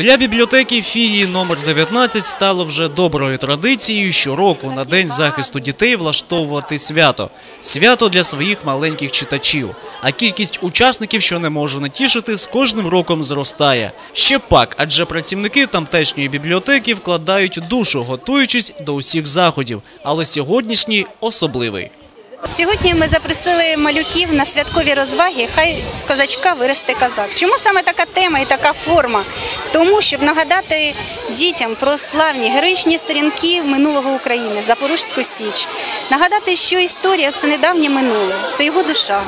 Для бібліотеки філії номер 19 стало вже доброю традицією щороку на День захисту дітей влаштовувати свято. Свято для своїх маленьких читачів. А кількість учасників, що не може натішити, з кожним роком зростає. Ще пак, адже працівники тамтешньої бібліотеки вкладають душу, готуючись до усіх заходів. Але сьогоднішній особливий. Сьогодні ми запросили малюків на святкові розваги. Хай з козачка виросте козак. Чому саме така тема і така форма? Тому щоб нагадати дітям про славні героїчні сторінки минулого України, Запорізьку Січ. Нагадати, що історія це недавнє минуле, це його душа.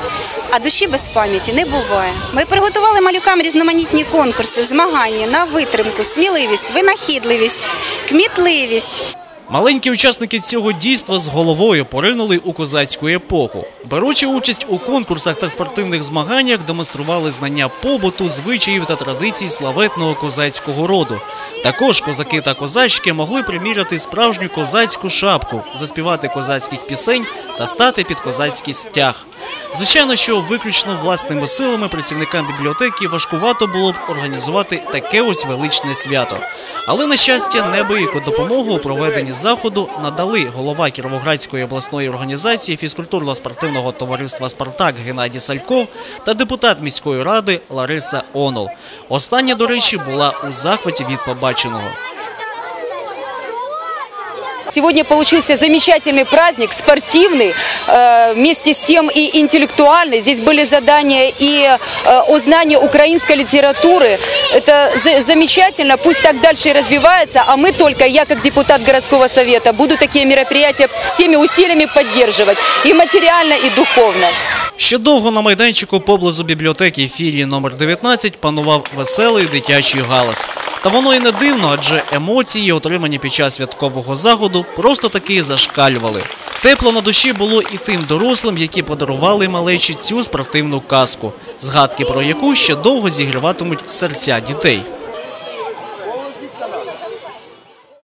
А душі без пам'яті не буває. Ми приготували малюкам різноманітні конкурси, змагання на витримку, сміливість, винахідливість, кмітливість. Маленькі учасники цього дійства з головою поринули у козацьку епоху. Беручи участь у конкурсах та спортивних змаганнях, демонстрували знання побуту, звичаїв та традицій славетного козацького роду. Також козаки та козачки могли приміряти справжню козацьку шапку, заспівати козацьких пісень та стати під козацький стяг. Звичайно, що виключно власними силами працівникам бібліотеки важкувато було б організувати таке ось величне свято. Але на щастя, неабияку допомогу у проведенні заходу надали голова Кіровоградської обласної організації фізкультурно-спортивного товариства Спартак Геннадій Сальков та депутат міської ради Лариса Онол. Остання, до речі, була у захваті від побаченого. Сегодня получился замечательный праздник, спортивный, э, вместе с тем и интеллектуальный. Здесь были задания и э, о знании украинской литературы. Это за- замечательно, пусть так дальше и развивается, а мы только, я как депутат городского совета, буду такие мероприятия всеми усилиями поддерживать и материально, и духовно. Ще довго на майданчику поблизу бібліотеки філії номер 19 панував веселий дитячий галас. Та воно і не дивно, адже емоції, отримані під час святкового заходу, просто таки зашкалювали. Тепло на душі було і тим дорослим, які подарували малечі цю спортивну казку, згадки про яку ще довго зігріватимуть серця дітей.